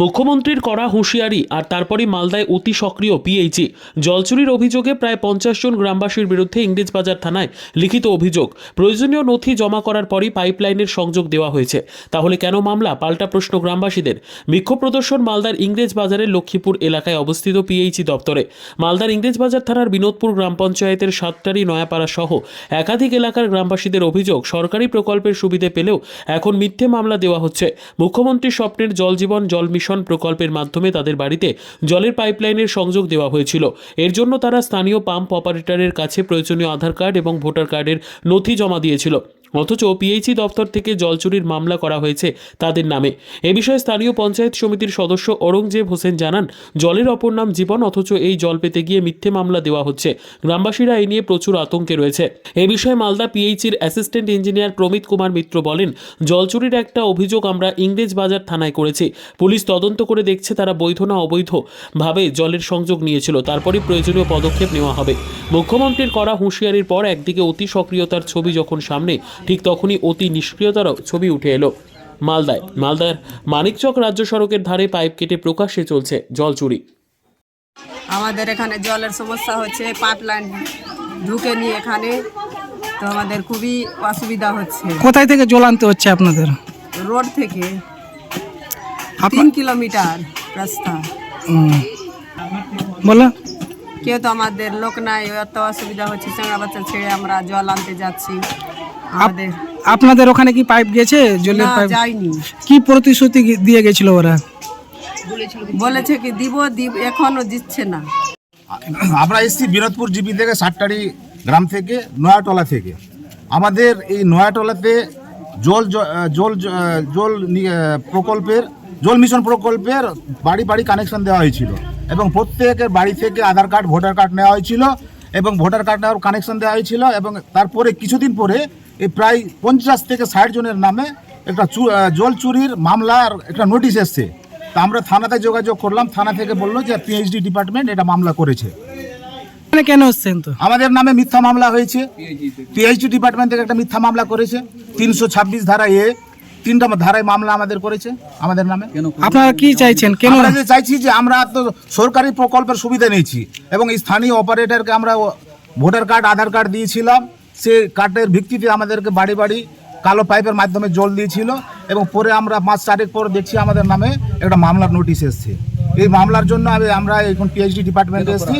মুখ্যমন্ত্রীর করা হুঁশিয়ারি আর তারপরই মালদায় অতি সক্রিয় পিএইচি জলচুরির অভিযোগে প্রায় পঞ্চাশ জন গ্রামবাসীর বিরুদ্ধে ইংরেজবাজার থানায় লিখিত অভিযোগ। প্রয়োজনীয় নথি জমা করার পরই পাইপলাইনের সংযোগ দেওয়া হয়েছে। তাহলে কেন মামলা? পাল্টা প্রশ্ন গ্রামবাসীদের। বিক্ষোভ প্রদর্শন মালদার ইংরেজ বাজারের লক্ষ্মীপুর এলাকায় অবস্থিত পিএইচি দপ্তরে। মালদার ইংরেজবাজার থানার বিনোদপুর গ্রাম পঞ্চায়েতের সাতটারি নয়াপাড়া সহ একাধিক এলাকার গ্রামবাসীদের অভিযোগ সরকারি প্রকল্পের সুবিধে পেলেও এখন মিথ্যে মামলা দেওয়া হচ্ছে। মুখ্যমন্ত্রীর স্বপ্নের জল জীবন, জল প্রকল্পের মাধ্যমে তাদের বাড়িতে জলের পাইপলাইনের সংযোগ দেওয়া হয়েছিল। এর জন্য তারা স্থানীয় পাম্প অপারেটরের কাছে প্রয়োজনীয় আধার কার্ড এবং ভোটার কার্ডের নথি জমা দিয়েছিল। অথচ পিএইচি দপ্তর থেকে জল চুরির মামলা করা হয়েছে তাদের নামে। এ বিষয়ে স্থানীয় পঞ্চায়েত সমিতির সদস্য ঔরঙ্গজেব হোসেন জানান, জলের অপর নাম জীবন, অথচ এই জল পেতে গিয়ে মিথ্যে মামলা দেওয়া হচ্ছে। গ্রামবাসীরা এই নিয়ে প্রচুর আতঙ্কে রয়েছে। এ বিষয়ে মালদা পিএইচির অ্যাসিস্ট্যান্ট ইঞ্জিনিয়ার প্রমিত কুমার মিত্র বলেন জল চুরির একটা অভিযোগ আমরা ইংরেজ বাজার থানায় করেছি। পুলিশ তদন্ত করে দেখছে তারা বৈধ না অবৈধ ভাবে জলের সংযোগ নিয়েছিল। তারপরই প্রয়োজনীয় পদক্ষেপ নেওয়া হবে। মুখ্যমন্ত্রীর করা হুঁশিয়ারির পর একদিকে অতি সক্রিয়তার ছবি যখন সামনে ঠিক তখনই অতি নিষ্ক্রিয়তারও ছবি উঠে এলো। মালদায় মালদার মানিকচক রাজ্য সড়কের ধারে পাইপ কেটে প্রকাশ্যে চলছে জল চুরি। আমাদের এখানে জলের সমস্যা হচ্ছে পাইপ লাইন ঢুকে নি এখানে তো আমাদের খুবই অসুবিধা হচ্ছে। কোথায় থেকে জল আনতে হচ্ছে আপনাদের? রোড থেকে তিন কিলোমিটার রাস্তা। বলো কেউ তো আমাদের লোক নাই এত অসুবিধা হচ্ছে চেংড়া বাচ্চা ছেড়ে আমরা জল আনতে যাচ্ছি। আপনাদের ওখানে কি পাইপ গেছে? জলের পাইপ যায়নি। কি প্রতিশ্রুতি দিয়ে গেছিল ওরা? বলেছে কি দিব দিব এখনও দিচ্ছে না। আমরা এসেছি বিনোদপুর জিপি থেকে সাতটারি গ্রাম থেকে নয়াটলা থেকে। আমাদের এই নয়াটলাতে জল জল জল প্রকল্পের জল মিশন প্রকল্পের বাড়ি বাড়ি কানেকশন দেওয়া হয়েছিল। এবং প্রত্যেকের বাড়ি থেকে আধার কার্ড ভোটার কার্ড নেওয়া হয়েছিল এবং ভোটার কার্ড নেওয়ার কানেকশন দেওয়া হয়েছিল এবং তারপরে কিছুদিন পরে এই প্রায় পঞ্চাশ থেকে ষাট জনের নামে একটা চু- জল চুরির মামলার একটা নোটিশ এসছে। তা আমরা থানাতে যোগাযোগ করলাম থানা থেকে বলল যে পিএইচডি ডিপার্টমেন্ট এটা মামলা করেছে। কেন হচ্ছেন তো? আমাদের নামে মিথ্যা মামলা হয়েছে। পিএইচডি ডিপার্টমেন্ট থেকে একটা মিথ্যা মামলা করেছে। তিনশো ছাব্বিশ ধারা এ তিনটা ধারায় মামলা আমাদের করেছে আমাদের নামে। আপনারা কি চাইছেন? কেন? আমরা চাইছি যে আমরা তো সরকারি প্রকল্পের সুবিধা নিয়েছি এবং স্থানীয় অপারেটরকে আমরা ভোটার কার্ড আধার কার্ড দিয়েছিলাম। সে কার্ডের ভিত্তিতে আমাদেরকে বাড়ি বাড়ি কালো পাইপের মাধ্যমে জল দিয়েছিল এবং পরে আমরা পাঁচ তারিখ পর দেখছি আমাদের নামে একটা মামলার নোটিশ এসছে। এই মামলার জন্য আমি আমরা এখন পিএইচডি ডিপার্টমেন্টে এসেছি।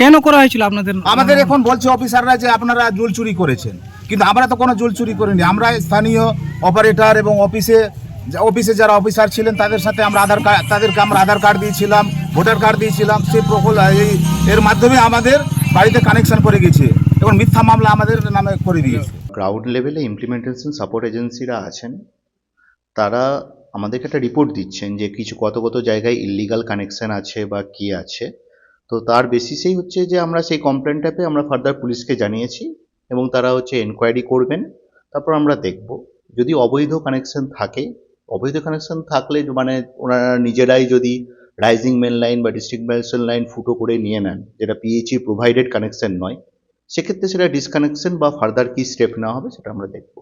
কেন করা হয়েছিল আপনাদের আমাদের এখন বলছে অফিসাররা যে আপনারা জল চুরি করেছেন। কিন্তু আমরা তো কোনো জল চুরি করিনি। আমরা স্থানীয় অপারেটর এবং অফিসে অফিসে যারা অফিসার ছিলেন তাদের সাথে আমরা আধার কার্ড তাদেরকে আমরা আধার কার্ড দিয়েছিলাম ভোটার কার্ড দিয়েছিলাম। সেই প্রকল্প এই এর মাধ্যমে আমাদের বাড়িতে কানেকশন করে গেছে। এবং মিথ্যা মামলা আমাদের নামে করে দিয়েছে। গ্রাউন্ড লেভেলে ইমপ্লিমেন্টেশন সাপোর্ট এজেন্সিরা আছেন। তারা আমাদেরকে একটা রিপোর্ট দিচ্ছেন যে কিছু কত কত জায়গায় ইল্লিগাল কানেকশন আছে বা কি আছে। তো তার বেসিসেই হচ্ছে যে আমরা সেই কমপ্লেনটা পেয়ে আমরা ফার্দার পুলিশকে জানিয়েছি এবং তারা হচ্ছে এনকোয়ারি করবেন, তারপর আমরা দেখব। যদি অবৈধ কানেকশন থাকে, অবৈধ কানেকশন থাকলে মানে ওনারা নিজেরাই যদি রাইজিং মেন লাইন বা ডিস্ট্রিক্ট ম্যানেশন লাইন ফুটো করে নিয়ে নেন, যেটা পিএইচই প্রোভাইডেড কানেকশন নয় সেক্ষেত্রে সেটা ডিসকানেকশন বা ফার্দার কি স্টেপ নেওয়া হবে সেটা আমরা দেখব।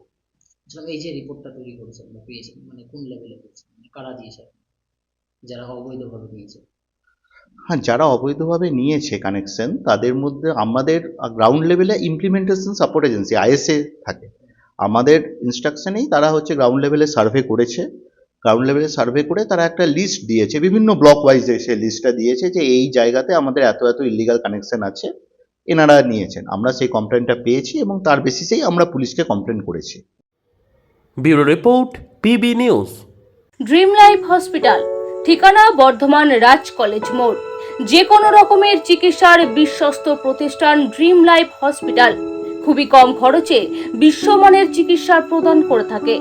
এই যে রিপোর্টটা তৈরি করেছেন বা পেয়েছেন মানে কোন লেভেলে পেয়েছেন মানে কারা দিয়েছে? যারা অবৈধভাবে নিয়েছে। হ্যাঁ যারা অবৈধভাবে নিয়েছে কানেকশন তাদের মধ্যে আমাদের গ্রাউন্ড লেভেলে ইমপ্লিমেন্টেশন সাপোর্ট এজেন্সি আইএসএ থাকে। আমাদের ইনস্ট্রাকশনেই তারা হচ্ছে গ্রাউন্ড লেভেলে সার্ভে করেছে। গ্রাউন্ড লেভেলে সার্ভে করে তারা একটা লিস্ট দিয়েছে বিভিন্ন ব্লক ওয়াইজে সে লিস্টটা দিয়েছে যে এই জায়গাতে আমাদের এত এত ইলিগাল কানেকশন আছে। এনারা নিয়েছেন। আমরা সেই কমপ্লেনটা পেয়েছি এবং তার বেসিসেই আমরা পুলিশকে কমপ্লেন করেছি। Bureau report PB news. Dream life hospital ঠিকানা বর্ধমান রাজ কলেজ মোড়। যে কোনো রকমের চিকিৎসার বিশ্বস্ত প্রতিষ্ঠান ড্রিম লাইফ হসপিটাল। খুবই কম খরচে বিশ্বমানের চিকিৎসা প্রদান করে থাকে।